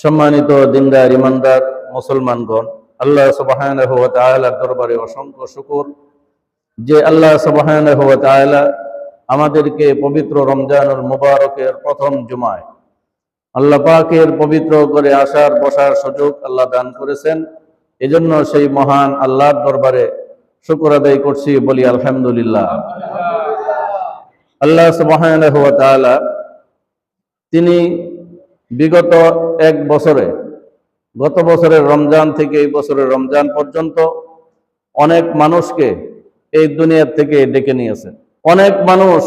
সম্মানিত দিনদার, ইমানদার মুসলমানগণ, আল্লাহ তাআলার দরবারে অসংখ্য শুকুর যে আল্লাহ তাআলা আমাদেরকে পবিত্র রমজানুল মুবারকের প্রথম জুমায় আল্লাহ পাকের পবিত্র করে আসার, বসার সুযোগ আল্লাহ দান করেছেন। এজন্য সেই মহান আল্লাহর দরবারে শুকুর আদায় করছি বলি আলহামদুলিল্লাহ। আল্লাহ তাআলা তিনি বিগত এক বছরে, গত বছরের রমজান থেকে এই বছরের রমজান পর্যন্ত অনেক মানুষকে এই দুনিয়ার থেকে ডেকে নিয়েছেন অনেক মানুষ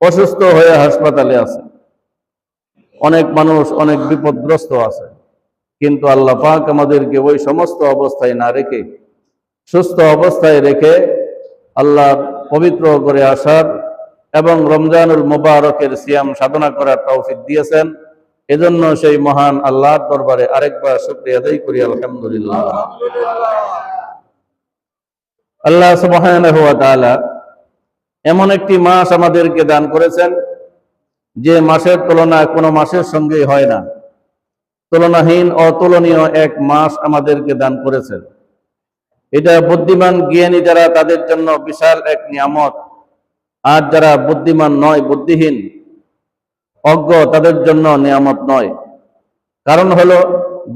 অসুস্থ হয়ে হাসপাতালে আছে। অনেক মানুষ অনেক বিপদগ্রস্ত আছে। কিন্তু আল্লাহ পাক আমাদেরকে ওই সমস্ত অবস্থায় না রেখে, সুস্থ অবস্থায় রেখে আল্লাহ পবিত্র করে আসার এবং রমজানুল মুবারকের সিয়াম সাধনা করার তৌফিক দিয়েছেন। এজন্য সেই মহান আল্লাহর দরবারে আরেকবার শুক্রিয়া আদায় করি, আলহামদুলিল্লাহ। আল্লাহ তাআলা এমন একটি মাস আমাদেরকে দান করেছেন, যে মাসের তুলনা কোনো মাসের সঙ্গে হয় না। তুলনাহীন, অতুলনীয় এক মাস আমাদেরকে দান করেছেন। এটা বুদ্ধিমান জ্ঞানী যারা, তাদের জন্য বিশাল এক নিয়ামত। আর যারা বুদ্ধিমান নয়, বুদ্ধিহীন অজ্ঞ তাদের জন্য নিয়ামত নয়। কারণ হলো,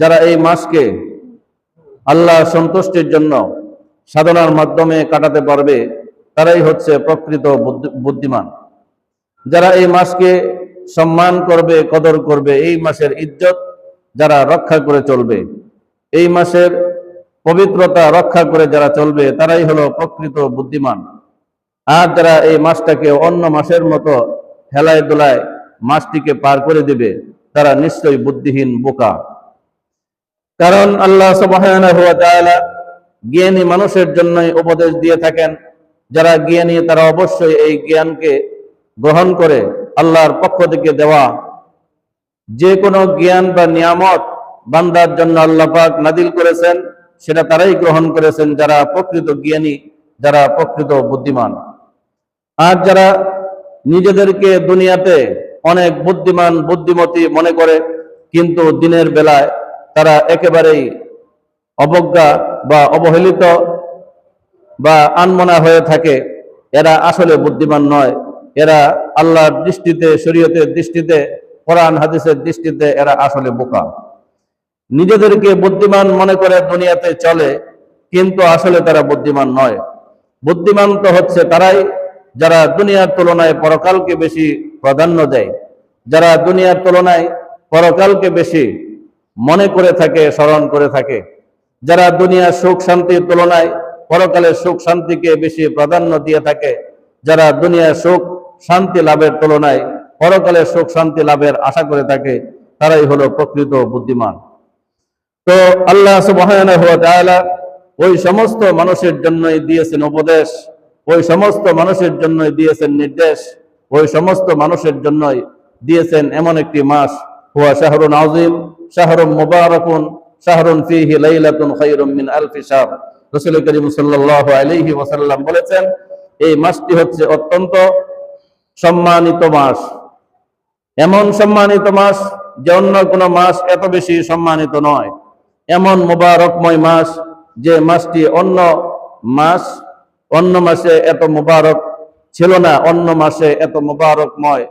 যারা এই মাসকে আল্লাহ সন্তুষ্টির জন্য সাধনার মাধ্যমে কাটাতে পারবে, তারাই হচ্ছে প্রকৃত বুদ্ধিমান। যারা এই মাসকে সম্মান করবে, কদর করবে, এই মাসের ইজ্জত যারা রক্ষা করে চলবে, এই মাসের পবিত্রতা রক্ষা করে যারা চলবে, তারাই হলো প্রকৃত বুদ্ধিমান। আর যারা এই মাসটাকে অন্য মাসের মতো হেলায় দোলায় মাসটিকে পার করে দিবে, তারা নিশ্চয়ই বুদ্ধিহীন বোকা। কারণ আল্লাহ জ্ঞানী মানুষের জন্যই উপদেশ দিয়ে থাকেন, যারা জ্ঞানী তারা অবশ্যই এই জ্ঞানকে গ্রহণ করে আল্লাহর পক্ষ থেকে দেওয়া। যে কোনো জ্ঞান বা নিয়ামত বান্দার জন্য আল্লাহ পাক নাদিল করেছেন, সেটা তারাই গ্রহণ করেছেন যারা প্রকৃত জ্ঞানী, যারা প্রকৃত বুদ্ধিমান। আর যারা নিজেদেরকে দুনিয়াতে অনেক বুদ্ধিমান, বুদ্ধিমতী মনে করে, কিন্তু দিনের বেলায় তারা একেবারেই অবজ্ঞা বা অবহেলিত বা আনমনা হয়ে থাকে। এরা আসলে বুদ্ধিমান নয়। এরা আল্লাহর দৃষ্টিতে, শরীয়তের দৃষ্টিতে, কোরআন, হাদিসের দৃষ্টিতে এরা আসলে বোকা। নিজেদেরকে বুদ্ধিমান মনে করে দুনিয়াতে চলে, কিন্তু আসলে তারা বুদ্ধিমান নয়। বুদ্ধিমান তো হচ্ছে তারাই, যারা দুনিয়ার তুলনায় পরকালকে বেশি প্রাধান্য দেয়। যারা দুনিয়ার তুলনায় পরকালকে বেশি মনে করে থাকে, স্মরণ করে থাকে, যারা দুনিয়ার সুখ শান্তির তুলনায় পরকালের সুখ শান্তিকে বেশি প্রাধান্য দিয়ে থাকে, যারা দুনিয়ার সুখ শান্তি লাভের তুলনায় পরকালের সুখ শান্তি লাভের আশা করে থাকে, তারাই হলো প্রকৃত বুদ্ধিমান। তো আল্লাহ তাআলা ওই সমস্ত মানুষের জন্যই দিয়েছেন উপদেশ, ওই সমস্ত মানুষের জন্যই দিয়েছেন নির্দেশ। ওই সমস্ত মানুষের জন্যই দিয়েছেন এমন একটি মাস। হুয়া শাহরুন আযীম শাহরুম মুবারাকুন, শাহরুন ফীহি লাইলাতুন খায়রুম মিন আলফি শাহর। রাসূল করিম সাল্লাল্লাহু আলাইহি ওয়াসাল্লাম বলেছেন, এই মাসটি হচ্ছে অত্যন্ত সম্মানিত মাস। এমন সম্মানিত মাস যে অন্য কোনো মাস এত বেশি সম্মানিত নয়। এমন মুবারকময় মাস যে মাসটি অন্য মাস, অন্য মাসে এত মুবারক ছিল না, অন্য মাসে এত মুবারকময়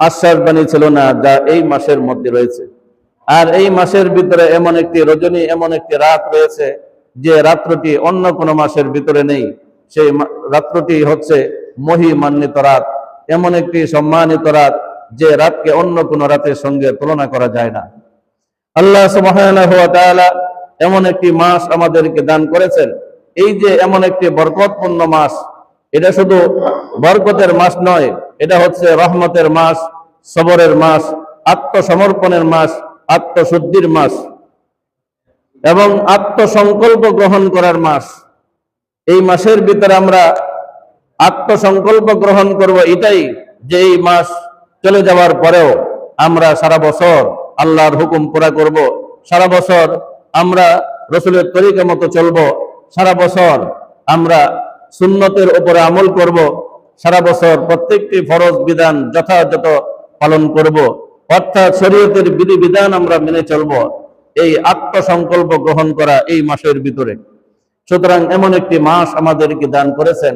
আশ্বাস বাণী ছিল না যা এই মাসের মধ্যে রয়েছে। আর এই মাসের ভিতরে এমন একটি রজনী, এমন একটি রাত রয়েছে যে রাত্রটি অন্য কোনো মাসের ভিতরে নেই। সেই রাত্রটি হচ্ছে মহিমান্বিত রাত। এমন একটি সম্মানিত রাত যে রাতকে অন্য কোনো রাতের সঙ্গে তুলনা করা যায় না। আল্লাহ ওয়া এমন একটি মাস আমাদেরকে দান করেছেন। এই যে এমন একটি বরকতপূর্ণ মাস এটা শুধু বরকতের মাস নয়, এটা হচ্ছে রহমতের মাস, সবরের মাস, আত্মসমর্পণের মাস, আত্মশুদ্ধির মাস এবং আত্মসংকল্প গ্রহণ করার মাস। এই মাসের ভিতরে আমরা আত্মসংকল্প গ্রহণ করব এটাই যে এই মাস চলে যাওয়ার পরেও আমরা সারা বছর আল্লাহর হুকুম পুরা করব। সারা বছর আমরা রসুলের তরিকা মতো চলব। সারা বছর আমরা সুন্নতের উপরে আমল করব, সারা বছর প্রত্যেকটি ফরজ বিধান যথাযথ পালন করব। অর্থাৎ শরীয়তের বিধিবিধান আমরা মেনে চলব, এই আত্মসংকল্প গ্রহণ করা এই মাসের ভিতরে। সুতরাং এমন একটি মাস আমাদেরকে দান করেছেন।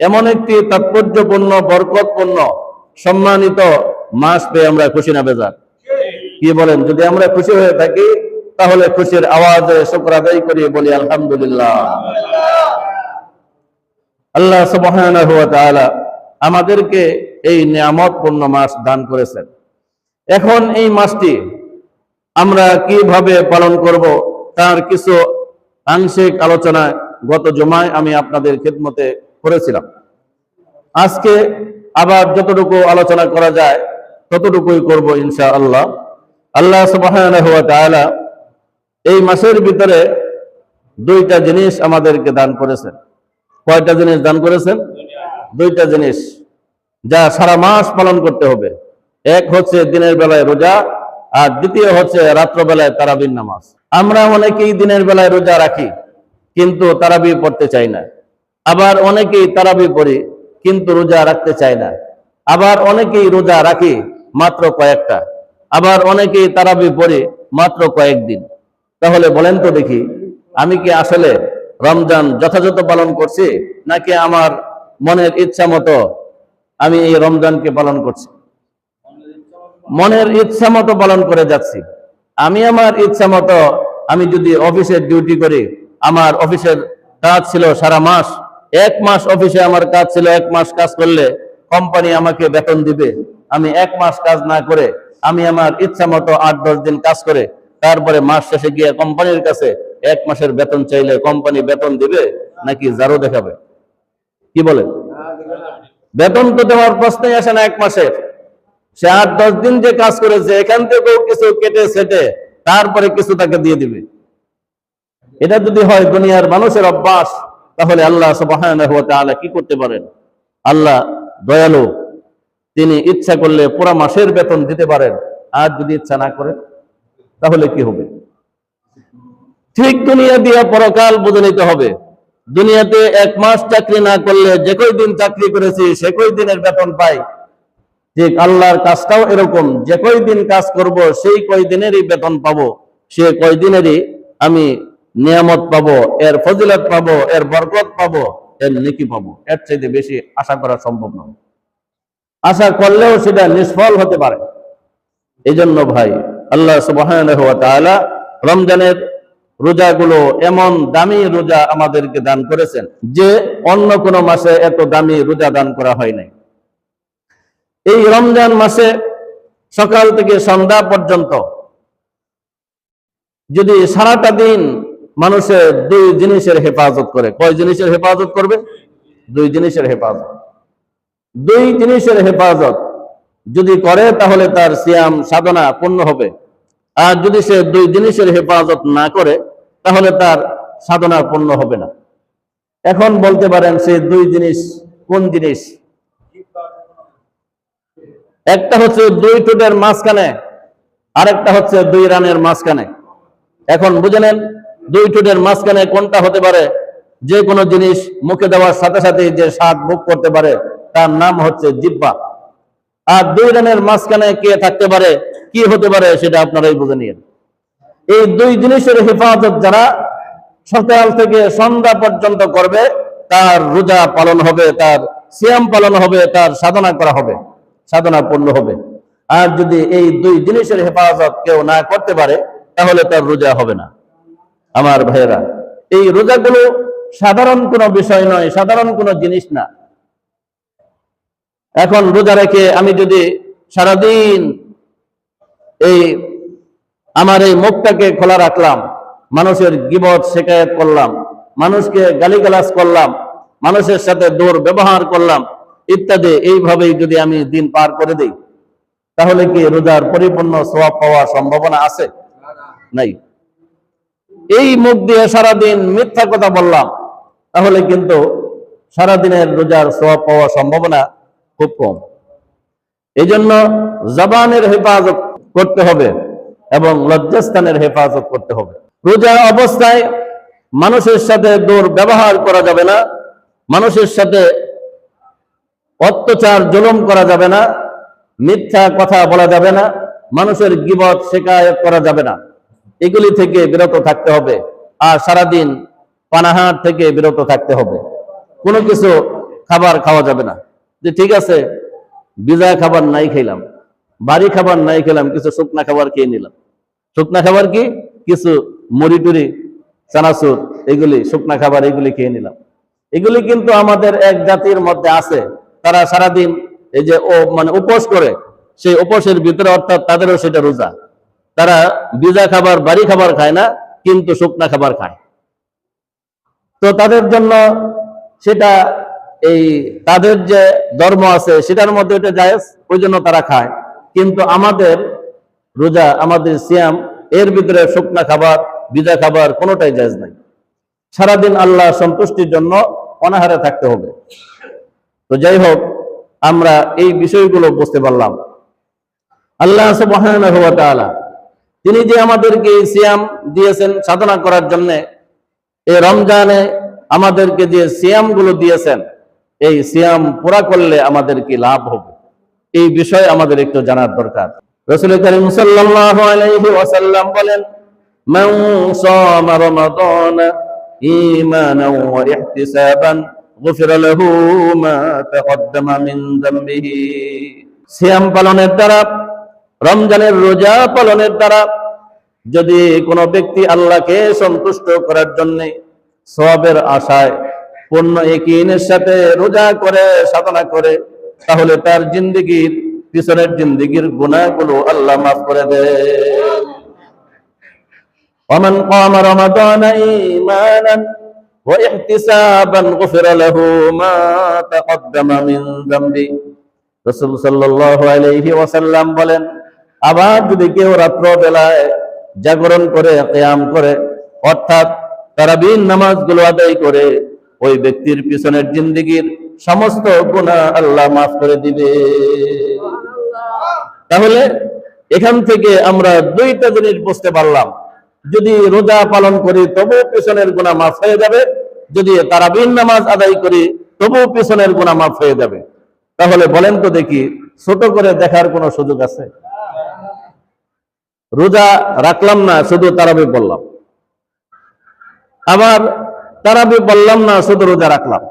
এমন একটি তাৎপর্যপূর্ণ, বরকতপূর্ণ, সম্মানিত মাস পেয়ে আমরা খুশি না বেজার। কি বলেন? যদি আমরা খুশি হয়ে থাকি, তাহলে খুশির আওয়াজে শুক্র আদায় করি বলি আলহামদুলিল্লাহ। আল্লাহ তাআলা আমাদেরকে এই নিয়ামতপূর্ণ মাস দান করেছেন। এখন এই মাসটি আমরা কীভাবে পালন করব তার কিছু আংশিক আলোচনা গত জমায় আমি আপনাদের খেদমতে করেছিলাম। আজকে আবার যতটুকু আলোচনা করা যায় ততটুকুই করব ইনশা আল্লাহ আল্লাহ তাআলা এই মাসের ভিতরে দুইটা জিনিস আমাদেরকে দান করেছেন। কয়টা জিনিস দান করেছেন? দুইটা জিনিস। যা সারা মাস পালন করতে হবে। এক হচ্ছে দিনের বেলায় রোজা, আর দ্বিতীয় হচ্ছে রাত্রবেলায় তারাবির নামাজ। আমরা অনেকেই দিনের বেলায় রোজা রাখি, কিন্তু তারাবি পড়তে চাই না। আবার অনেকেই তারাবি পড়ি, কিন্তু রোজা রাখতে চাই না। আবার অনেকেই রোজা রাখি মাত্র কয়েকটা। আবার অনেকেই তারাবি পড়ি মাত্র কয়েকদিন। তাহলে বলেন তো দেখি, আমি কি আসলে রমজান যথাযথ পালন করছি, নাকি আমার মনের ইচ্ছা মতো আমি এই রমজানকে পালন করছি? মনের ইচ্ছা মতো পালন করে যাচ্ছি। আমি আমার ইচ্ছা মতো আমি যদি অফিসের ডিউটি করি, আমার অফিসের কাজ ছিল সারা মাস, এক মাস অফিসে আমার কাজ ছিল, এক মাস কাজ করলে কোম্পানি আমাকে বেতন দিবে। আমি এক মাস কাজ না করে, আমি আমার ইচ্ছা মতো আট দশ দিন কাজ করে, তারপরে মাস শেষে গিয়ে কোম্পানির কাছে এক মাসের বেতন চাইলে কোম্পানি বেতন দিবে নাকি জারো দেখাবে? কি বলে? বেতন তো দেওয়ার প্রশ্নই আসে না এক মাসের সে আট, দশ দিন যে কাজ করেছে এখান থেকেও কিছু কেটে সেটে তারপরে কিছু তাকে দিয়ে দিবে। এটা যদি হয় দুনিয়ার মানুষের অভ্যাস, তাহলে আল্লাহ সুবহানাহু কি করতে পারেন? আল্লাহ দয়ালু, তিনি ইচ্ছা করলে পুরা মাসের বেতন দিতে পারেন। আর যদি ইচ্ছা না করেন, তাহলে কি হবে? ঠিক দুনিয়া দিয়ে পরকাল বুঝে নিতে হবে। দুনিয়াতে এক মাস চাকরি না করলে যে কই দিন চাকরি করেছি, সে কই দিনের বেতন পাই? ঠিক আল্লাহর কাজটাও এরকম, যে কই দিন কাজ করব, সেই কই দিনেরই বেতন পাবো, সে কয় দিনেরই আমি নিয়ামত পাবো, এর ফজিলত পাবো, এর বরকত পাবো, এর নেকি পাবো। এর চাইতে বেশি আশা করা সম্ভব নয়। আশা করলেও সেটা নিষ্ফল হতে পারে। এই জন্য ভাই, আল্লাহ ওয়া রমজানের রোজাগুলো এমন দামি রোজা আমাদেরকে দান করেছেন যে অন্য কোন মাসে এত দামি রোজা দান করা হয় নাই। এই রমজান মাসে সকাল থেকে সন্ধ্যা পর্যন্ত যদি সারাটা দিন মানুষের দুই জিনিসের হেফাজত করে, কয় জিনিসের হেফাজত করবে? দুই জিনিসের হেফাজত। দুই জিনিসের হেফাজত যদি করে তাহলে তার সিয়াম সাধনা পূর্ণ হবে। আর যদি সে দুই জিনিসের হেফাজত না করে তাহলে তার সাধনা পূর্ণ হবে না। এখন বলতে পারেন সে দুই জিনিস, কোন জিনিস? একটা হচ্ছে দুই ঠোঁটের মাঝখানে, আরেকটা হচ্ছে দুই রানের মাঝখানে। এখন বুঝে নেন, দুই ঠোঁটের মাঝখানে কোনটা হতে পারে? যে কোনো জিনিস মুখে দেওয়ার সাথে সাথে যে স্বাদ ভোগ করতে পারে, তার নাম হচ্ছে জিব্বা আর দুই রানের মাঝখানে কে থাকতে পারে, কি হতে পারে সেটা আপনারাই বুঝে নিন এই দুই জিনিসের হেফাজত যারা সকাল থেকে সন্ধ্যা পর্যন্ত করবে, তার রোজা পালন হবে, তার সিয়াম পালন হবে, তার সাধনা করা হবে, সাধনা পূর্ণ হবে। আর যদি এই দুই জিনিসের হেফাজত কেউ না করতে পারে, তাহলে তার রোজা হবে না। আমার ভাইয়েরা, এই রোজাগুলো সাধারণ কোনো বিষয় নয়, সাধারণ কোনো জিনিস না। এখন রোজা রেখে আমি যদি সারাদিন এই আমার এই মুখটাকে খোলা রাখলাম, মানুষের গিবত শেখায়ত করলাম, মানুষকে গালিগালাজ করলাম, মানুষের সাথে দৌড় ব্যবহার করলাম, ইত্যাদি, এইভাবেই যদি আমি দিন পার করে দিই, তাহলে কি রোজার পরিপূর্ণ সোয়াব পাওয়ার সম্ভাবনা আছে? নাই। এই মুখ দিয়ে সারাদিন মিথ্যা কথা বললাম, তাহলে কিন্তু সারাদিনের রোজার সোয়াব পাওয়ার সম্ভাবনা খুব কম। এই জন্য জবানের হেফাজত করতে হবে। এবং লজ্জাস্থানের হেফাজত করতে হবে। রোজা অবস্থায় মানুষের সাথে দৌড় ব্যবহার করা যাবে না, মানুষের সাথে অত্যাচার, জুলুম করা যাবে না, মিথ্যা কথা বলা যাবে না, মানুষের গিবত শেখায়ত করা যাবে না। এগুলি থেকে বিরত থাকতে হবে আর সারাদিন পানাহার থেকে বিরত থাকতে হবে। কোনো কিছু খাবার খাওয়া যাবে না। যে ঠিক আছে বিজা খাবার নাই খেলাম বাড়ি খাবার নাই খেলাম, কিছু শুকনা খাবার খেয়ে নিলাম। শুকনা খাবার কি? কিছু মুড়ি টুরি চানাচুর, এগুলি, শুকনা খাবার এগুলি খেয়ে নিলাম। এগুলি কিন্তু আমাদের এক জাতির মধ্যে আছে। তারা সারাদিন এই যে ও মানে উপোস করে, সেই উপোসের ভিতরে অর্থাৎ তাদেরও সেটা রোজা। তারা বিজা খাবার, বাড়ি খাবার খায় না, কিন্তু শুকনা খাবার খায়। তো তাদের জন্য সেটা এই তাদের যে ধর্ম আছে, সেটার মধ্যে এটা জায়েজ, ওই জন্য তারা খায়। কিন্তু আমাদের রোজা, আমাদের সিয়াম, এর ভিতরে শুকনা খাবার বিজা খাবার কোনোটাই জায়েজ নাই। সারাদিন আল্লাহ সন্তুষ্টির জন্য অনাহারে থাকতে হবে। তো যাই হোক, আমরা এই বিষয়গুলো বুঝতে পারলাম। আল্লাহ তিনি যে আমাদেরকে সিয়াম দিয়েছেন সাধনা করার জন্য, এই রমজানে আমাদেরকে যে সিয়ামগুলো দিয়েছেন, এই সিয়াম পুরা করলে আমাদের কি লাভ হবে? এই বিষয়ে আমাদের একটু জানার দরকার। রসুল করিম সাল্লাল্লাহু বলেন পালনের দ্বারা, রমজানের রোজা পালনের দ্বারা যদি কোনো ব্যক্তি আল্লাহকে সন্তুষ্ট করার জন্য সবের আশায় পূর্ণ একিনের সাথে রোজা করে, সাধনা করে তাহলে তার জিন্দগির পিছনের জিন্দগির গুণাগুলো আল্লাহ মাফ করে দেয় ومن قام رمضان إيمانا واحتسابا غفر له ما تقدم من ذنبه রসুল সাল্লাল্লাহু আলাইহি ওয়াসাল্লাম বলেন আবার যদি কেউ রাত্র বেলায় জাগরণ করে কিয়াম করে অর্থাৎ তারাবিন নামাজগুলো আদায় করে ওই ব্যক্তির পিছনের জিন্দিগির সমস্ত গুনাহ আল্লাহ মাফ করে দিবে। তাহলে এখান থেকে আমরা দুইটা জিনিস বুঝতে পারলাম। যদি রোজা পালন করি তবু পিছনের গুণা মাফ হয়ে যাবে। যদি তারা তারাবিন নামাজ আদায় করি তবু পিছনের গুণা মাফ হয়ে যাবে। তাহলে বলেন তো দেখি ছোট করে দেখার কোনো সুযোগ আছে? রোজা রাখলাম না শুধু তারাবি বললাম আবার তারাবি বললাম না শুধু রোজা রাখলাম।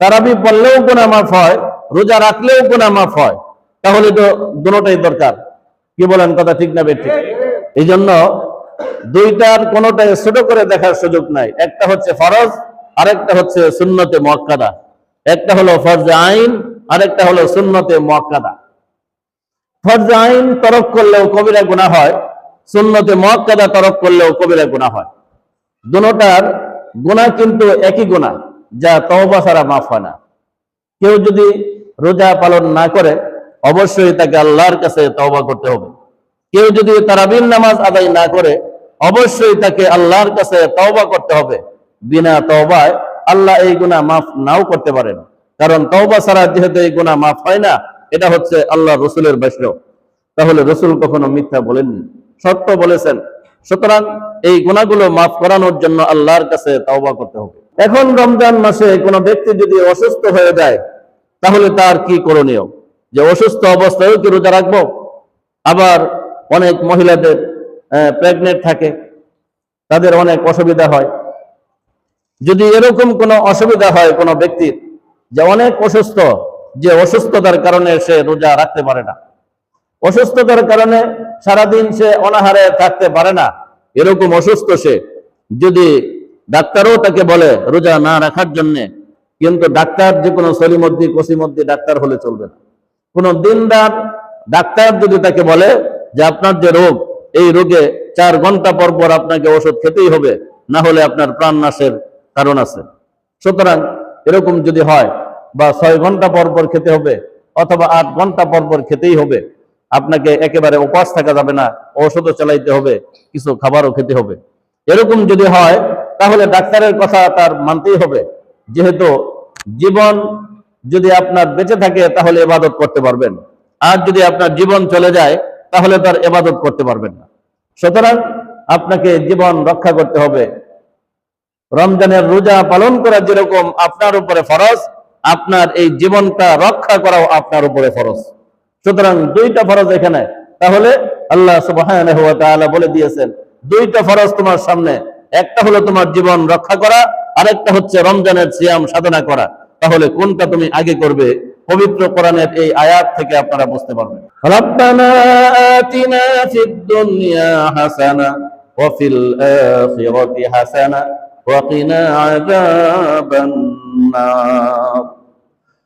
তারাবি পড়লেও গুণা মাফ হয়, রোজা রাখলেও গুণা মাফ হয়। তাহলে তো দুটোটাই দরকার। কি বলেন কথা ঠিক না ঠিক এই জন্য দুইটার কোনোটাই ছোট করে দেখার সুযোগ নাই। একটা হচ্ছে ফরজ, আরেকটা হচ্ছে সুন্নতে মক্কাদা একটা হলো ফরজে আইন, আরেকটা হলো সুন্নতে মক্কাদা ফরজে আইন তরক করলেও কবিরা গুণা হয়, সুন্নতে মক্কাদা তরক করলেও কবিরা গুণা হয়। দুটার গুণা কিন্তু একই গুণা যা তওবা ছাড়া মাফ হয় না। কেউ যদি রোজা পালন না করে, অবশ্যই তাকে আল্লাহর কাছে তওবা করতে হবে। কেউ যদি তারাবিন নামাজ আদায় না করে, অবশ্যই তাকে আল্লাহর কাছে তওবা করতে হবে। বিনা তওবায় আল্লাহ এই গুণা মাফ নাও করতে পারেন। কারণ তওবা ছাড়া যেহেতু এই গুণা মাফ হয় না, এটা হচ্ছে আল্লাহ রসুলের বৈষ্ণব। তাহলে রসুল কখনো মিথ্যা বলেননি। সত্য বলেছেন। সুতরাং এই গুণাগুলো মাফ করানোর জন্য আল্লাহর কাছে তওবা করতে হবে। এখন রমজান মাসে কোনো ব্যক্তি যদি অসুস্থ হয়ে যায়, তাহলে তার কি করণীয়? যে অসুস্থ অবস্থায়ও কি রোজা রাখব? আবার অনেক মহিলাদের প্রেগনেন্ট থাকে, তাদের অনেক অসুবিধা হয়। যদি এরকম কোনো অসুবিধা হয় কোনো ব্যক্তির, যে অনেক অসুস্থ, যে অসুস্থতার কারণে সে রোজা রাখতে পারে না। অসুস্থতার কারণে সারাদিন সে অনাহারে থাকতে পারে না। এরকম অসুস্থ সে যদি ডাক্তারও তাকে বলে, রোজা না রাখার জন্য। কিন্তু ডাক্তার যে কোনো সলিমদ্দি, কসিমদ্দি ডাক্তার হলে চলবে না। কোন দিনদার ডাক্তার যদি তাকে বলে যে আপনার যে রোগ, এই রোগে চার ঘণ্টা পর পর আপনাকে ওষুধ খেতেই হবে, না হলে আপনার প্রাণ নাশের কারণ আছে। সুতরাং এরকম যদি হয়, বা ছয় ঘণ্টা পর পর খেতে হবে, অথবা আট ঘণ্টা পর পর খেতেই হবে, আপনাকে একেবারে উপাস থাকা যাবে না ঔষধও চালাইতে হবে, কিছু খাবারও খেতে হবে। এরকম যদি হয় তাহলে ডাক্তারের কথা তার মানতেই হবে। যেহেতু জীবন যদি আপনার বেঁচে থাকে, তাহলে এবাদত করতে পারবেন। আর যদি আপনার জীবন চলে যায়, তাহলে তার এবাদত করতে পারবেন না। সুতরাং আপনাকে জীবন রক্ষা করতে হবে। রমজানের রোজা পালন করা যেরকম আপনার উপরে ফরজ, আপনার এই জীবনটা রক্ষা করাও আপনার উপরে ফরজ। সুতরাং দুইটা ফরজ এখানে। তাহলে আল্লাহ তাআলা বলে দিয়েছেন, দুইটা ফরজ তোমার সামনে। একটা হলো তোমার জীবন রক্ষা করা, আরেকটা হচ্ছে রমজানের সিয়াম সাধনা করা। তাহলে কোনটা তুমি আগে করবে? পবিত্র কোরআনের এই আয়াত থেকে আপনারা বুঝতে পারবেন।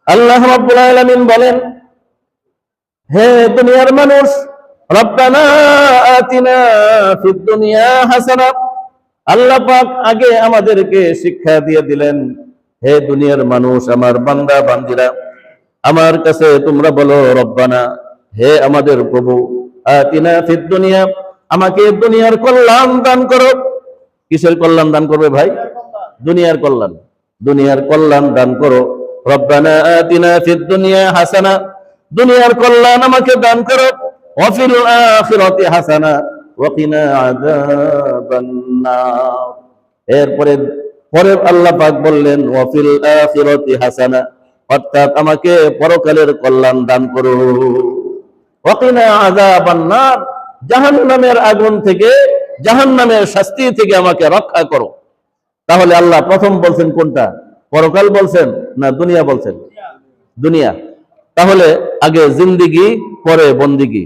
আল্লাহ রাব্বুল বলেন, হে দুনিয়ার মানুষ, রব্বানা আতিনা ফিদ দুনিয়া হাসানা আল্লাহ পাক আগে আমাদেরকে শিক্ষা দিয়ে দিলেন, হে দুনিয়ার মানুষ, আমার বান্দা, বান্দিরা, আমার কাছে তোমরা বলো, রব্বানা, হে আমাদের প্রভু দুনিয়া, আমাকে দুনিয়ার কল্যাণ দান করো। কিসের কল্যাণ দান করবে ভাই? দুনিয়ার কল্যাণ। দুনিয়ার কল্যাণ দান করো। রব্বানা আতিনা ফিদ দুনিয়া হাসানা, দুনিয়ার কল্যাণ আমাকে দান করো। ওয়াফিল আখিরাতি হাসানা এরপরে পরে আল্লাহ পাক বললেন, ওয়াফিল আখিরাতি হাসানা, অর্থাৎ আমাকে পরকালের কল্যাণ দান করো। ওয়া কিনা আযাবান নার জাহান্নামের আগুন থেকে, জাহান্নামের শাস্তি থেকে আমাকে রক্ষা করো। তাহলে আল্লাহ প্রথম বলছেন কোনটা? পরকাল বলছেন না দুনিয়া বলছেন? দুনিয়া। তাহলে আগে জিন্দিগি, পরে বন্দিগি।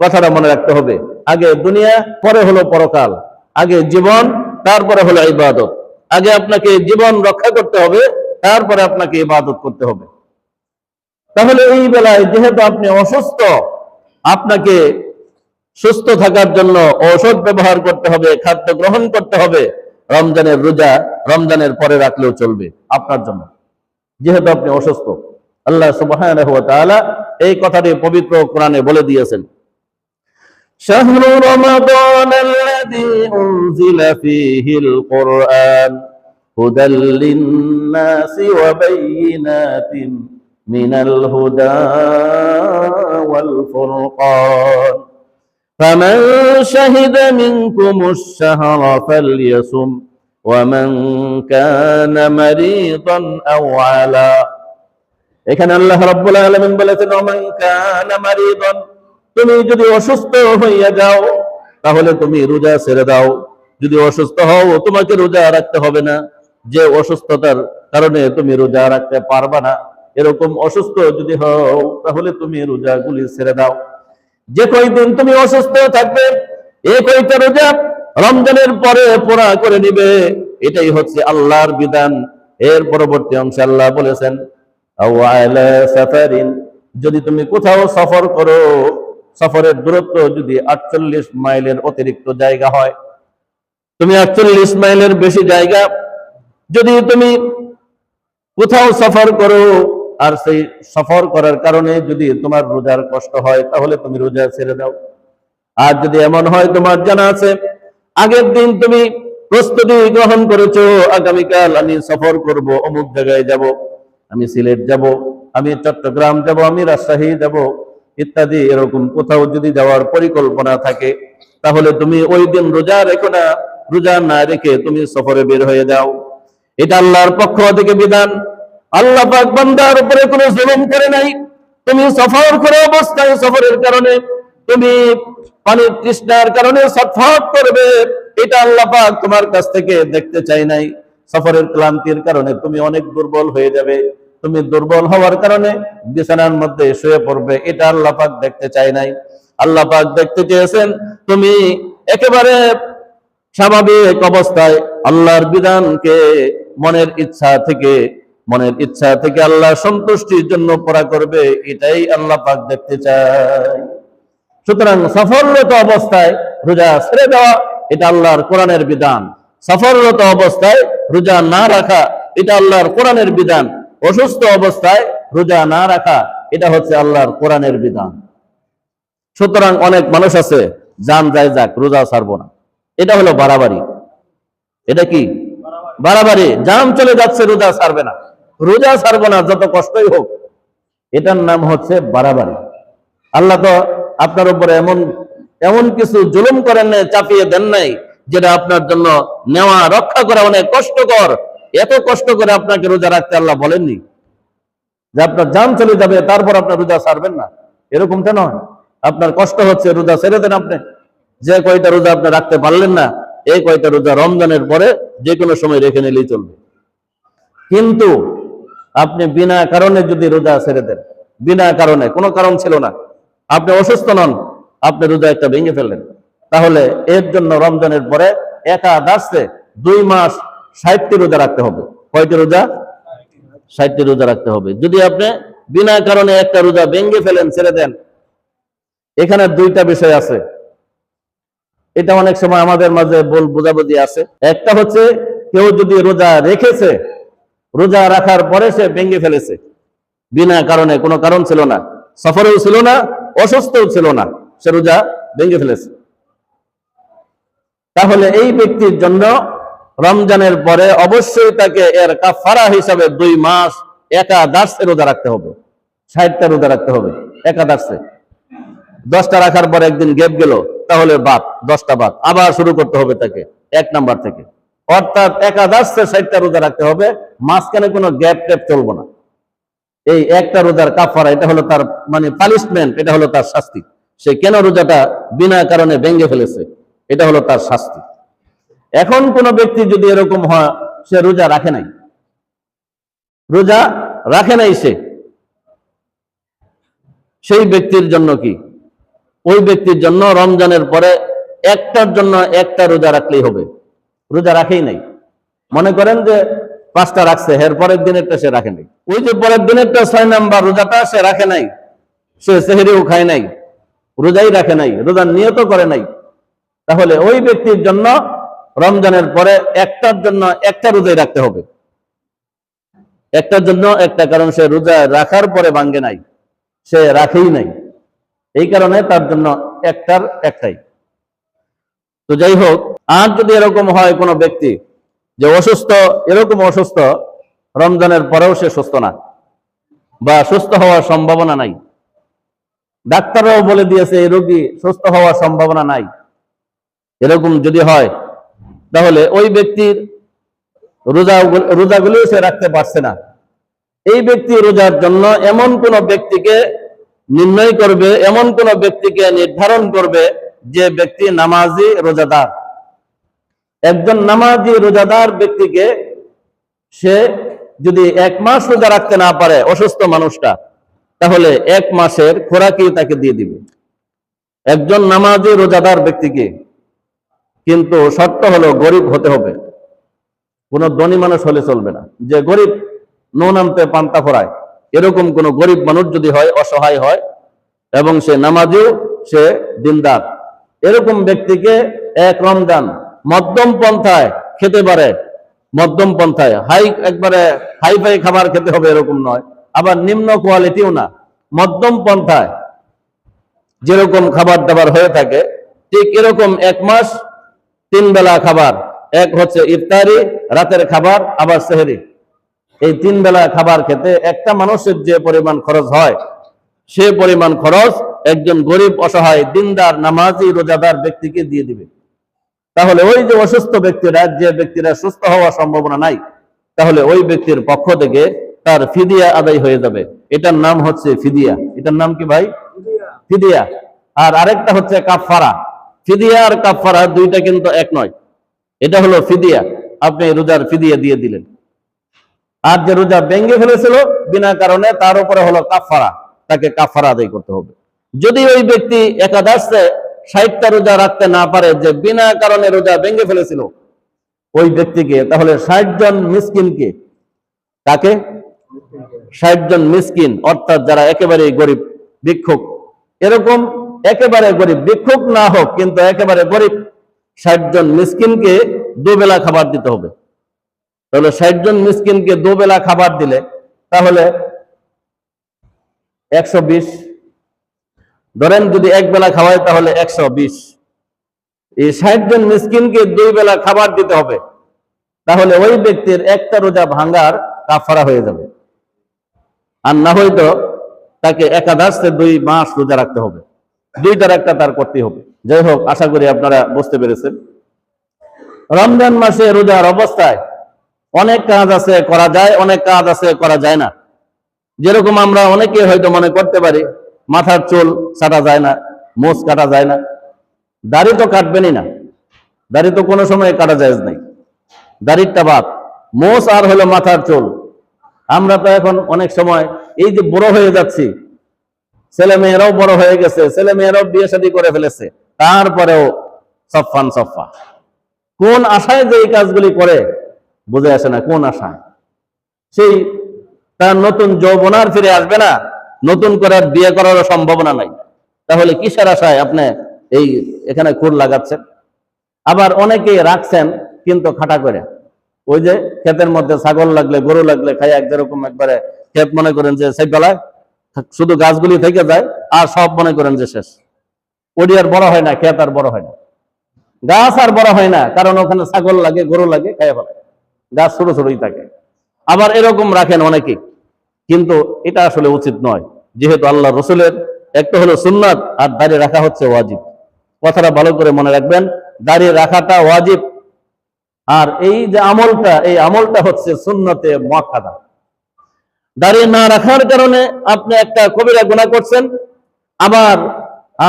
কথাটা মনে রাখতে হবে। আগে দুনিয়া, পরে হলো পরকাল। আগে জীবন, তারপরে হলো ইবাদত। আগে আপনাকে জীবন রক্ষা করতে হবে, তারপরে আপনাকে ইবাদত করতে হবে। তাহলে এই বেলায় যেহেতু আপনি অসুস্থ, আপনাকে সুস্থ থাকার জন্য ঔষধ ব্যবহার করতে হবে, খাদ্য গ্রহণ করতে হবে, রমজানের রোজা রমজানের পরে রাখলেও চলবে আপনার জন্য। যেহেতু আপনি অসুস্থ, আল্লাহ ওয়া এই কথাটি পবিত্র কোরআনে বলে দিয়েছেন। شهر رمضان الذي أنزل فيه القرآن هدى للناس وبينات من الهدى والفرقان فمن شهد منكم الشهر فليصم ومن كان مريضا أو على এখানে আল্লাহ রাব্বুল আলামিন বলেছেন ওমান কানা মারিদান তুমি যদি অসুস্থ হইয়া যাও, তাহলে তুমি রোজা ছেড়ে দাও। যদি অসুস্থ হও, তোমাকে রোজা রাখতে হবে না। যে অসুস্থতার কারণে তুমি রোজা রাখতে পারবা না। এরকম অসুস্থ যদি হও, তাহলে তুমি রোজা গুলি ছেড়ে দাও। যে কয়দিন তুমি অসুস্থ থাকবে, এ কয়টা রোজা রমজানের পরে পোড়া করে নিবে, এটাই হচ্ছে আল্লাহর বিধান। এর পরবর্তী অংশে আল্লাহ বলেছেন যদি তুমি কোথাও সফর করো সফরের দূরত্ব যদি আটচল্লিশ মাইলের অতিরিক্ত জায়গা হয়, তুমি আটচল্লিশ মাইলের বেশি জায়গা, যদি তুমি কোথাও সফর করো আর সেই সফর করার কারণে যদি তোমার রোজার কষ্ট হয়, তাহলে তুমি রোজা ছেড়ে দাও। আর যদি এমন হয়, তোমার জানা আছে, আগের দিন তুমি প্রস্তুতি গ্রহণ করেছ, আগামীকাল আমি সফর করব, অমুক জায়গায় যাব, আমি সিলেট যাব, আমি চট্টগ্রাম যাব, আমি রাজশাহী যাব ইত্যাদি এরকম কোথাও যদি যাওয়ার পরিকল্পনা থাকে, তাহলে তুমি ওই দিন রোজা রেখো না, রোজা না রেখে তুমি সফরে বের হয়ে যাও। এটা আল্লাহর পক্ষ থেকে বিধান। আল্লাহ বান্দার উপরে কোনো জুলুম করে নাই। তুমি সফর করে অবস্থায় সফরের কারণে, তুমি পানির তৃষ্ণার কারণে সফর করবে, এটা আল্লাহ পাক তোমার কাছ থেকে দেখতে চাই নাই। সফরের ক্লান্তির কারণে তুমি অনেক দুর্বল হয়ে যাবে। তুমি দুর্বল হওয়ার কারণে বিছানার মধ্যে শুয়ে পড়বে। এটা আল্লাহ পাক দেখতে চাই নাই। আল্লাহ পাক দেখতে চেয়েছেন, তুমি একেবারে স্বাভাবিক অবস্থায় আল্লাহর বিধানকে মনের ইচ্ছা থেকে, মনের ইচ্ছা থেকে আল্লাহ সন্তুষ্টির জন্য পড়া করবে, এটাই আল্লাহ পাক দেখতে চায়। সুতরাং সফররত অবস্থায় রোজা ছেড়ে দেওয়া, এটা আল্লাহর কোরআনের বিধান। সফররত অবস্থায় রোজা না রাখা, এটা আল্লাহর কোরআনের বিধান। অসুস্থ অবস্থায় রোজা না রাখা, এটা হচ্ছে আল্লাহর কোরআনের বিধান। সুতরাং অনেক মানুষ আছে, যান যায় যাক, রোজা ছাড়বো না। এটা হলো বাড়াবাড়ি। এটা কি? বাড়াবাড়ি। জাম চলে যাচ্ছে, রোজা ছাড়বে না। রোজা ছাড়বো না, যত কষ্টই হোক। এটার নাম হচ্ছে বাড়াবাড়ি। আল্লাহ তো আপনার উপরে এমন এমন কিছু জুলুম করেন চাপিয়ে দেন নাই, যেটা আপনার জন্য নেওয়া, রক্ষা করা অনেক কষ্টকর। এত কষ্ট করে আপনাকে রোজা রাখতে আল্লাহ বলেননি? যে আপনার জান চলে যাবে, তারপর আপনার রোজা ছাড়বেন না। এরকমটা নয়। আপনার কষ্ট হচ্ছে, রোজা ছেড়ে দেন আপনি। যে কয়টা রোজা আপনি রাখতে পারলেন না এই কয়টা রোজা রমজানের পরে যে কোনো সময় রেখে নিলেই চলবে। কিন্তু আপনি বিনা কারণে যদি রোজা ছেড়ে দেন, বিনা কারণে, কোনো কারণ ছিল না। আপনি অসুস্থ নন, আপনি রোজা একটা ভেঙে ফেললেন। তাহলে এর জন্য রমজানের পরে একা দাসে দুই মাস ষাটটি রোজা রাখতে হবে। কয়টি রোজা? ষাটটি রোজা রাখতে হবে। যদি আপনি বিনা কারণে একটা রোজা ভেঙে ফেলেন, ছেড়ে দেন, এখানে দুইটা বিষয় আছে। এটা অনেক সময় আমাদের মাঝে বল বোঝাবুঝি আছে। একটা হচ্ছে, কেউ যদি রোজা রেখেছে, রোজা রাখার পরে সে ভেঙে ফেলেছে। বিনা কারণে, কোনো কারণ ছিল না। সফরেও ছিল না, অসুস্থও ছিল না, সে রোজা ভেঙে ফেলেছে। তাহলে এই ব্যক্তির জন্য রমজানের পরে অবশ্যই তাকে এর কাফারা হিসাবে দুই মাস একাদাসে রোজা রাখতে হবে। ষাটটা রোজা রাখতে হবে একাদাসে দশটা রাখার পর একদিন গ্যাপ গেল, তাহলে বাদ, দশটা বাদ। আবার শুরু করতে হবে তাকে, এক নাম্বার থেকে। অর্থাৎ একাদশে ষাটটা রোজা রাখতে হবে, মাঝখানে কোনো গ্যাপ ট্যাপ চলবো না। এই একটা রোজার কাফারা এটা হলো তার মানে পানিশমেন্ট এটা হলো তার শাস্তি। সে কেন রোজাটা বিনা কারণে ভেঙে ফেলেছে, এটা হলো তার শাস্তি। এখন কোন ব্যক্তি যদি এরকম হয়, সে রোজা রাখে নাই। রোজা রাখে নাই সে। সেই ব্যক্তির জন্য কি? ওই ব্যক্তির জন্য রমজানের পরে একটার জন্য একটা রোজা রাখলেই হবে। রোজা রাখেই নাই। মনে করেন যে পাঁচটা রাখছে, এর পরের দিনেরটা সে রাখে নাই। ওই যে পরের দিনেরটা ছয় নাম্বার রোজাটা সে রাখে নাই। সে সেহেরিও খায় নাই। রোজাই রাখে নাই রোজার নিয়ত করে নাই। তাহলে ওই ব্যক্তির জন্য রমজানের পরে একটার জন্য একটা রোজাই রাখতে হবে। একটার জন্য একটা, কারণ সে রোজা রাখার পরে ভাঙ্গে নাই, সে রাখেই নাই। এই কারণে তার জন্য একটার একটাই। তো যাই হোক, আর যদি এরকম হয় কোনো ব্যক্তি যে অসুস্থ, এরকম অসুস্থ, রমজানের পরেও সে সুস্থ না বা সুস্থ হওয়ার সম্ভাবনা নাই। ডাক্তাররাও বলে দিয়েছে, এই রোগী সুস্থ হওয়ার সম্ভাবনা নাই। এরকম যদি হয় তাহলে ওই ব্যক্তির রোজা রোজাগুলো সে রাখতে পারছে না। এই ব্যক্তি রোজার জন্য এমন কোন ব্যক্তিকে নির্ণয় করবে, এমন কোন ব্যক্তিকে নির্ধারণ করবে যে ব্যক্তি নামাজি রোজাদার। একজন নামাজি রোজাদার ব্যক্তিকে সে যদি এক মাস রোজা রাখতে না পারে অসুস্থ মানুষটা, তাহলে এক মাসের খোরাকি তাকে দিয়ে দিবে। একজন নামাজি রোজাদার ব্যক্তিকে কিন্তু শর্ত হলো গরিব হতে হবে। কোন ধনী মানুষ হলে চলবে না। যে গরিব নো নামতে পান্তা ফোরায় এরকম কোন গরিব মানুষ যদি হয়, অসহায় হয়, এবং সে নামাজেও সে দিনদার। এরকম ব্যক্তিকে এক রমজান মধ্যম পন্থায় খেতে পারে। মধ্যম পন্থায়। হাই, একবারে হাই ফাই খাবার খেতে হবে এরকম নয়। আবার নিম্ন কোয়ালিটিও না। মধ্যম পন্থায় যেরকম খাবার দাবার হয়ে থাকে, ঠিক এরকম এক মাস তিন বেলা খাবার। এক হচ্ছে ইফতারি রাতের খাবার আবার সেহেরি। এই তিন বেলা খাবার খেতে একটা মানুষের যে পরিমাণ খরচ হয় সে পরিমাণ খরচ একজন গরিব অসহায় দিনদার নামাজি রোজাদার ব্যক্তিকে দিয়ে দিবে। তাহলে ওই যে অসুস্থ ব্যক্তিরা যে ব্যক্তিরা সুস্থ হওয়ার সম্ভাবনা নাই তাহলে ওই ব্যক্তির পক্ষ থেকে তার ফিদিয়া আদায় হয়ে যাবে। এটার নাম হচ্ছে ফিদিয়া। এটার নাম কি ভাই? ফিদিয়া। আর আরেকটা হচ্ছে কাফারা ফিদিয়া আর কাফারা দুইটা কিন্তু এক নয়। এটা হলো ফিদিয়া। আপনি রোজার ফিদিয়া দিয়ে দিলেন। আর যে রোজা ভেঙ্গে ফেলেছিল বিনা কারণে তার উপরে হলো কাফারা তাকে কাফারা আদায় করতে হবে। যদি ওই ব্যক্তি একাদশে ষাটটা রোজা রাখতে না পারে, যে বিনা কারণে রোজা ভেঙে ফেলেছিল, ওই ব্যক্তিকে তাহলে ষাট জন মিসকিনকে তাকে ষাট জন মিসকিন। অর্থাৎ যারা একেবারে গরিব, ভিক্ষুক। এরকম একেবারে গরিব, ভিক্ষুক না হোক, কিন্তু একেবারে গরিব, ষাট জন মিসকিনকে দুবেলা খাবার দিতে হবে। তাহলে ষাট জন মিসকিনকে দুবেলা খাবার দিলে, তাহলে একশো বিশ। ধরেন যদি এক বেলা খাওয়ায়, তাহলে একশো বিশ। এই ষাট জন মিসকিনকে দুই বেলা খাবার দিতে হবে, তাহলে ওই ব্যক্তির একটা রোজা ভাঙ্গার কাফারা হয়ে যাবে। আর না হয়তো তাকে একাদশে দুই মাস রোজা রাখতে হবে। দুইটার একটা তার করতে হবে। যাই হোক, আশা করি আপনারা বুঝতে পেরেছেন। রমজান মাসে রোজার অবস্থায় অনেক কাজ আছে, করা যায়, অনেক কাজ আছে, করা যায় না। যেরকম আমরা অনেকে হয়তো মনে করতে পারি, মাথার চুল ছাটা যায় না, মোষ কাটা যায় না। দাড়ি তো কাটবেনই না। দাড়ি তো কোনো সময় কাটা যায় নাই। দাড়িটা বাদ। মোষ আর হলো মাথার চুল। আমরা তো এখন অনেক সময় এই যে বড় হয়ে যাচ্ছি ছেলে মেয়েরাও বড় হয়ে গেছে, ছেলে মেয়েরাও বিয়ে শাদী করে ফেলেছে, তারপরেও সফান সফা কোন আশায় যে এই কাজগুলি করে, বুঝে আসে না কোন আশায়। সেই তার নতুন যৌবনার ফিরে আসবে না, নতুন করে বিয়ে করারও সম্ভাবনা নাই। তাহলে কিসের আশায় আপনি এই এখানে খুর লাগাচ্ছেন? আবার অনেকেই রাখছেন, কিন্তু খাটা করে। ওই যে ক্ষেতের মধ্যে ছাগল লাগলে, গরু লাগলে খাই এক যেরকম একবারে ক্ষেত মনে করেন যে সেই বেলায় শুধু গাছগুলি থেকে যায়, আর সব মনে করেন যে শেষ। ওডি আর বড় হয় না, ক্ষেত আর বড় হয় না। গাছ আর বড় হয় না, কারণ ওখানে ছাগল লাগে, গরু লাগে খাইয়ে ফেলে। গাছ ছোট ছোটই থাকে। আবার এরকম রাখেন অনেকেই কিন্তু এটা আসলে উচিত নয়। যেহেতু আল্লাহ রসুলের, একটা হলো সুন্নাত, আর দাঁড়িয়ে রাখা হচ্ছে ওয়াজিব। কথাটা ভালো করে মনে রাখবেন, দাঁড়িয়ে রাখাটা ওয়াজিব। আর এই যে আমলটা, এই আমলটা হচ্ছে সুন্নতে মখাদা দাঁড়িয়ে না রাখার কারণে আপনি একটা কবিরা গুণা করছেন। আবার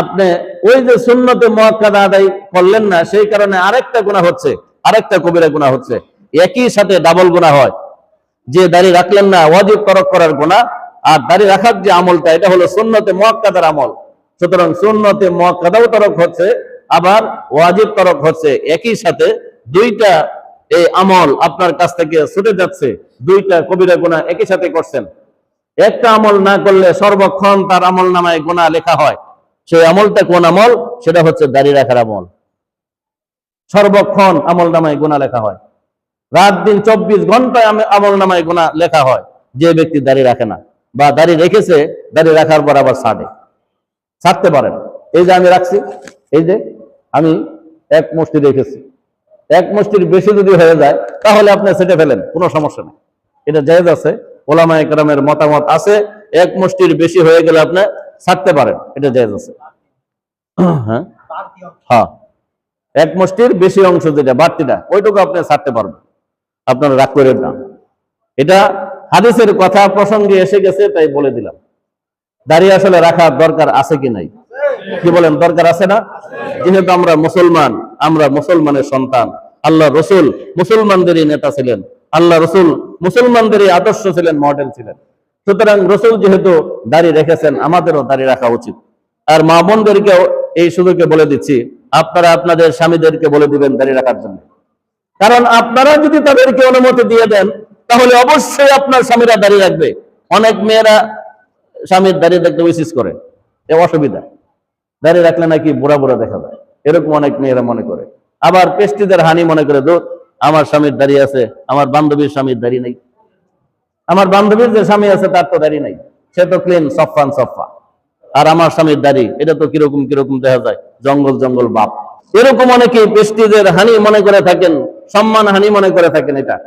আপনি ওই যে সুন্নতে মহাক্কাদা আদায় করলেন না, সেই কারণে আরেকটা গুণা হচ্ছে, আরেকটা কবিরা গুণা হচ্ছে। একই সাথে ডাবল গুণা হয়। যে দাড়ি রাখলেন না, ওয়াজিব তরক করার গুণা আর দাড়ি রাখার যে আমলটা, এটা হলো সুন্নতে মহাক্কাদার আমল। সুতরাং সুন্নতে মহাক্কাদাও তরক হচ্ছে, আবার ওয়াজিব তরক হচ্ছে। একই সাথে দুইটা এই আমল আপনার কাছ থেকে ছুটে যাচ্ছে। দুইটা কবিরা গুণা একই সাথে করছেন। একটা আমল না করলে সর্বক্ষণ তার আমল নামায় গুণা লেখা হয়। সেই আমলটা কোন আমল? সেটা হচ্ছে দাড়ি রাখার আমল। সর্বক্ষণ আমল নামায় গুণা লেখা হয়। রাত দিন চব্বিশ ঘন্টায় আমল নামায় গুণা লেখা হয়। যে ব্যক্তি দাড়ি রাখে না বা দাড়ি রেখেছে, দাড়ি রাখার পর আবার ছাড়ে। ছাড়তে পারেন। এই যে আমি রাখছি, এই যে আমি এক মুষ্টি রেখেছি। এক মুষ্টির বেশি যদি হয়ে যায়, তাহলে আপনি সেটে ফেলেন, কোনো সমস্যা নেই। এটা জায়েজ আছে ওলামা একরামের মতামত আছে, এক মুষ্টির বেশি হয়ে গেলে আপনি ছাড়তে পারেন, এটা জায়েজ আছে। হ্যাঁ? হ্যাঁ। এক মুষ্টির বেশি অংশ যেটা, বাড়তিটা, ওইটুকু আপনি ছাড়তে পারবেন, আপনার রাগ করে না। এটা হাদিসের কথা প্রসঙ্গে এসে গেছে, তাই বলে দিলাম। দাঁড়িয়ে আসলে রাখার দরকার আছে কি নাই? কি বলেন, দরকার আছে না? যেহেতু আমরা মুসলমান, আমরা মুসলমানের সন্তান, আল্লাহ রসুল মুসলমানদেরই নেতা ছিলেন। আল্লাহ রসুল মুসলমানদেরই আদর্শ ছিলেন মডেল ছিলেন। সুতরাং রসুল যেহেতু দাড়ি রেখেছেন, আমাদেরও দাড়ি রাখা উচিত। আর মা বোনদেরকেও এই সুযোগে বলে দিচ্ছি, আপনারা আপনাদের স্বামীদেরকে বলে দিবেন দাড়ি রাখার জন্য। কারণ আপনারা যদি তাদেরকে অনুমতি দিয়ে দেন, তাহলে অবশ্যই আপনার স্বামীরা দাঁড়িয়ে রাখবে। অনেক মেয়েরা স্বামীর দাঁড়িয়ে দেখতে উইসিস করে। এ অসুবিধা। দাঁড়িয়ে রাখলে নাকি বুড়া বুড়া দেখা যায়। এরকম অনেক মেয়েরা মনে করে। আবার পেস্টিদের হানি মনে করে, দূর আমার স্বামীর দাঁড়িয়ে আছে, আমার বান্ধবীর স্বামীর দাঁড়িয়ে নেই। আমার বান্ধবীর যে স্বামী আছে, তার তো দাঁড়িয়ে নাই। সে তো ক্লিন সফান, সফা। আর আমার স্বামীর দাড়ি, এটা তো কীরকম কীরকম দেখা যায়? জঙ্গল জঙ্গল বাপ। এরকম অনেকে পেস্টিজের হানি মনে করে থাকেন, সম্মান হানি মনে করে থাকেন এটা।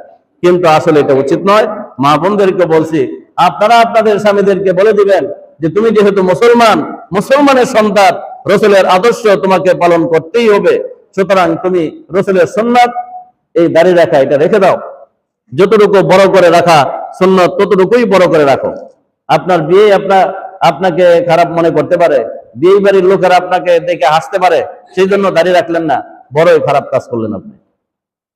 কিন্তু আসলে এটা উচিত নয়। মা বোনদেরকে বলছি, আপনারা আপনাদের স্বামীদেরকে বলে দিবেন যে, তুমি যেহেতু মুসলমান, মুসলমানের সন্তান, রসুলের আদর্শ তোমাকে পালন করতেই হবে। সুতরাং তুমি রসুলের সন্ন্যাত এই দাড়ি রাখা, এটা রেখে দাও। যতটুকু বড় করে রাখা সুন্নত, ততটুকুই বড় করে রাখো। আপনার বিয়ে আপনার আপনাকে খারাপ মনে করতে পারে, বিয়ে বাড়ির লোকেরা আপনাকে দেখে হাসতে পারে, সেই জন্য দাঁড়িয়ে রাখলেন না। বড়ই খারাপ কাজ করলেন আপনি।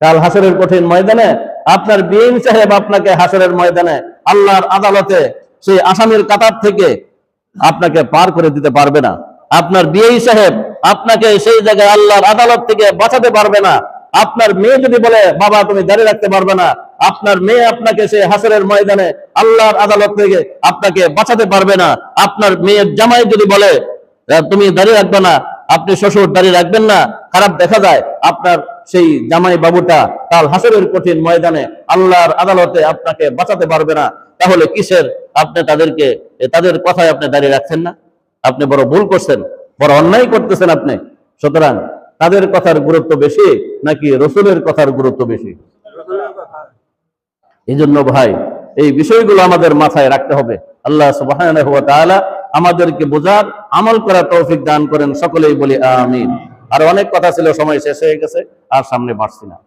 কাল হাসরের কঠিন ময়দানে আপনার বিএম সাহেব আপনাকে হাসরের ময়দানে আল্লাহর আদালতে সেই আসামির কাতার থেকে আপনাকে পার করে দিতে পারবে না। আপনার বিএই সাহেব আপনাকে সেই জায়গায় আল্লাহর আদালত থেকে বাঁচাতে পারবে না। আপনার মেয়ে যদি বলে, বাবা, তুমি দাঁড়িয়ে রাখতে পারবে না। আপনার মেয়ে আপনাকে সেই হাসরের ময়দানে আল্লাহর আদালত থেকে আপনাকে বাঁচাতে পারবে না। আপনার মেয়ের জামাই যদি বলে তুমি দাঁড়িয়ে রাখবে না, আপনি শ্বশুর দাঁড়িয়ে রাখবেন না। খারাপ দেখা যায়, আপনার সেই জামাই বাবুটা কাল হাসরের কঠিন ময়দানে আল্লাহর আদালতে আপনাকে বাঁচাতে পারবে না। তাহলে কিসের? আপনি তাদেরকে, তাদের কথায় আপনি দাঁড়িয়ে রাখছেন না। আপনি বড় ভুল করছেন, বড় অন্যায় করতেছেন আপনি। সুতরাং তাদের কথার গুরুত্ব বেশি নাকি রসুলের কথার গুরুত্ব বেশি? এই জন্য ভাই, এই বিষয়গুলো আমাদের মাথায় রাখতে হবে। আল্লাহ সুবাহ আমাদেরকে বোঝার, আমল করার তৌফিক দান করেন। সকলেই বলি আমিন। আর অনেক কথা ছিল, সময় শেষ হয়ে গেছে, আর সামনে বাড়ছি না।